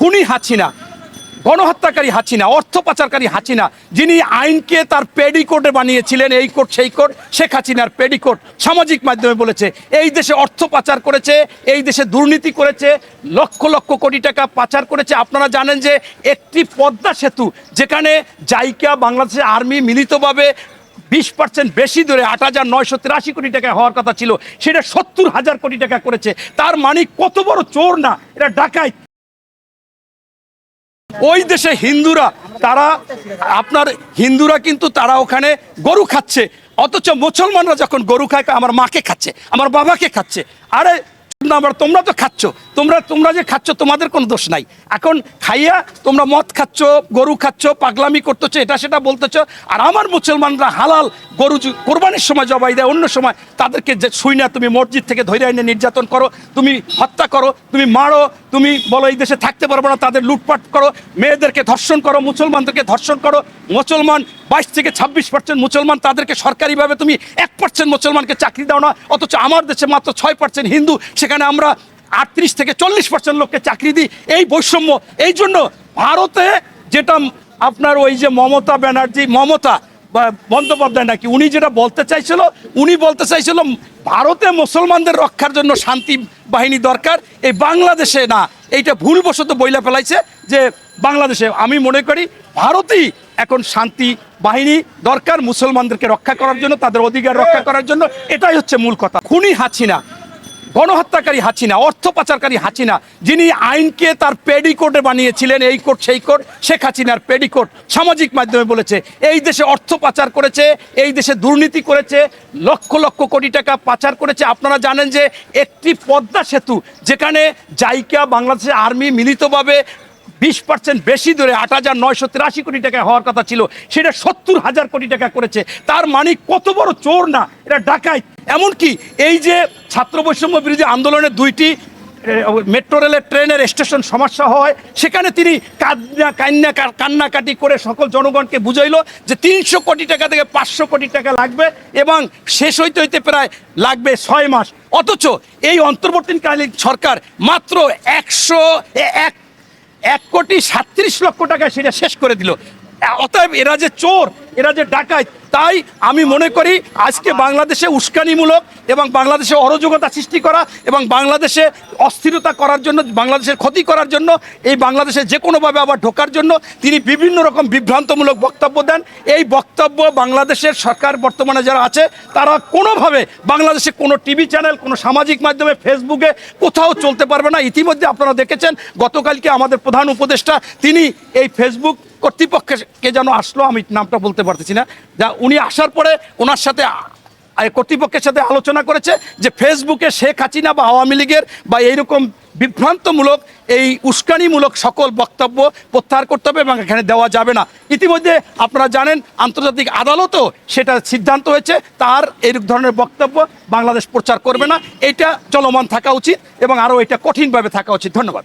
খুনি হাসিনা গণহত্যাকারী হাসিনা অর্থ পাচারকারী হাসিনা যিনি আইনকে তার পেডিকোটে বানিয়েছিলেন, এই কোট সেই কোর্ট, শেখ হাসিনার পেডিকোট সামাজিক মাধ্যমে বলেছে, এই দেশে অর্থ পাচার করেছে, এই দেশে দুর্নীতি করেছে, লক্ষ লক্ষ কোটি টাকা পাচার করেছে। আপনারা জানেন যে একটি পদ্মা সেতু, যেখানে জাইকা বাংলাদেশের আর্মি মিলিতভাবে বিশ পার্সেন্ট বেশি দরে আট হাজার নয়শো তিরাশি কোটি টাকা হওয়ার কথা ছিল, সেটা সত্তর হাজার কোটি টাকা করেছে। তার মানে কত বড় চোর না, এটা ডাকায় ওই দেশে হিন্দুরা, তারা, আপনার হিন্দুরা কিন্তু তারা ওখানে গরু খাচ্ছে। অথচ মুসলমানরা যখন গরু খায়, আমার মাকে খাচ্ছে, আমার বাবাকে খাচ্ছে। আরে না, আবার তোমরা তো খাচ্ছ। তোমরা তোমরা যে খাচ্ছ, তোমাদের কোনো দোষ নাই। এখন খাইয়া তোমরা মদ খাচ্ছ, গরু খাচ্ছ, পাগলামি করতেছো, এটা সেটা বলতেছো, আর আমার মুসলমানরা হালাল গরু কোরবানির সময় জবাই দেয়, অন্য সময় তাদেরকে যে শুই না, তুমি মসজিদ থেকে ধরে এনে নির্যাতন করো, তুমি হত্যা করো, তুমি মারো, তুমি বলো এই দেশে থাকতে পারব না, তাদের লুটপাট করো, মেয়েদেরকে ধর্ষণ করো, মুসলমানদেরকে ধর্ষণ করো, মুসলমান বাইশ থেকে ছাব্বিশ পার্সেন্ট মুসলমান তাদেরকে সরকারিভাবে তুমি এক পার্সেন্ট মুসলমানকে চাকরি দাও না, অথচ আমার দেশে মাত্র ছয় পার্সেন্ট হিন্দু, সেখানে আমরা আটত্রিশ থেকে চল্লিশ পার্সেন্ট লোককে চাকরি দিই। এই বৈষম্য, এই জন্য ভারতে যেটা আপনার ওই যে মমতা ব্যানার্জি, মমতা বন্দ্যোপাধ্যায় নাকি, উনি যেটা বলতে চাইছিল, উনি বলতে চাইছিল, ভারতে মুসলমানদের রক্ষার জন্য শান্তি বাহিনী দরকার, এই বাংলাদেশে না, এইটা ভুলবশত বইলা ফেলাইছে যে বাংলাদেশে, আমি মনে করি ভারতেই এখন শান্তি বাহিনী দরকার মুসলমানদেরকে রক্ষা করার জন্য, তাদের অধিকার রক্ষা করার জন্য, এটাই হচ্ছে মূল কথা। খুনি হাসিনা, গণহত্যাকারী হাসিনা, অর্থ পাচারকারী হাসিনা, যিনি আইনকে তার পেডিকোটে বানিয়েছিলেন, এই কোর্ট, সেই কোট শেখ হাসিনার পেডিকোট, সামাজিক মাধ্যমে বলেছে, এই দেশে অর্থ পাচার করেছে, এই দেশে দুর্নীতি করেছে, লক্ষ লক্ষ কোটি টাকা পাচার করেছে। আপনারা জানেন যে একটি পদ্মা সেতু, যেখানে জাইকা বাংলাদেশের আর্মি মিলিতভাবে বিশ পার্সেন্ট বেশি দরে আট হাজার নয়শো তিরাশি কোটি টাকা হওয়ার কথা ছিল, সেটা সত্তর হাজার কোটি টাকা করেছে। তার মানে কত বড় চোর না, এটা ডাকায় এমনকি এই যে ছাত্র বৈষম্য বিরোধী আন্দোলনের দুইটি মেট্রো রেলের ট্রেনের স্টেশন সমস্যা হয়, সেখানে তিনি কান্না কান্না কান্নাকাটি করে সকল জনগণকে বুঝাইল যে তিনশো কোটি টাকা থেকে পাঁচশো কোটি টাকা লাগবে এবং শেষ হইতে হইতে প্রায় লাগবে ছয় মাস। অথচ এই অন্তর্বর্তীকালীন সরকার মাত্র একশো এক এক কোটি সাত্রিশ লক্ষ টাকা সেটা শেষ করে দিল। অতএব এরা যে চোর এরা যে ডাকায় তাই আমি মনে করি আজকে বাংলাদেশে উস্কানিমূলক এবং বাংলাদেশে অরাজকতা সৃষ্টি করা এবং বাংলাদেশে অস্থিরতা করার জন্য, বাংলাদেশের ক্ষতি করার জন্য, এই বাংলাদেশে যে কোনোভাবে আবার ঢোকার জন্য তিনি বিভিন্ন রকম বিভ্রান্তমূলক বক্তব্য দেন। এই বক্তব্য বাংলাদেশের সরকার বর্তমানে যারা আছে, তারা কোনোভাবে বাংলাদেশে কোনো টিভি চ্যানেল, কোনো সামাজিক মাধ্যমে, ফেসবুকে কোথাও চলতে পারবে না। ইতিমধ্যে আপনারা দেখেছেন, গতকালকে আমাদের প্রধান উপদেষ্টা, তিনি এই ফেসবুক কর্তৃপক্ষকে যেন আসলো, আমি নামটা বলতে পারতেছি না। যা উনি আসার পরে ওনার সাথে কর্তৃপক্ষের সাথে আলোচনা করেছে যে ফেসবুকে শেখ হাসিনা বা আওয়ামী লীগের বা এইরকম বিভ্রান্তমূলক, এই উস্কানিমূলক সকল বক্তব্য প্রত্যাহার করতে হবে এবং এখানে দেওয়া যাবে না। ইতিমধ্যে আপনারা জানেন, আন্তর্জাতিক আদালতও সেটা সিদ্ধান্ত হয়েছে, তার এই ধরনের বক্তব্য বাংলাদেশ প্রচার করবে না। এটা চলমান থাকা উচিত এবং আরও এটা কঠিনভাবে থাকা উচিত। ধন্যবাদ।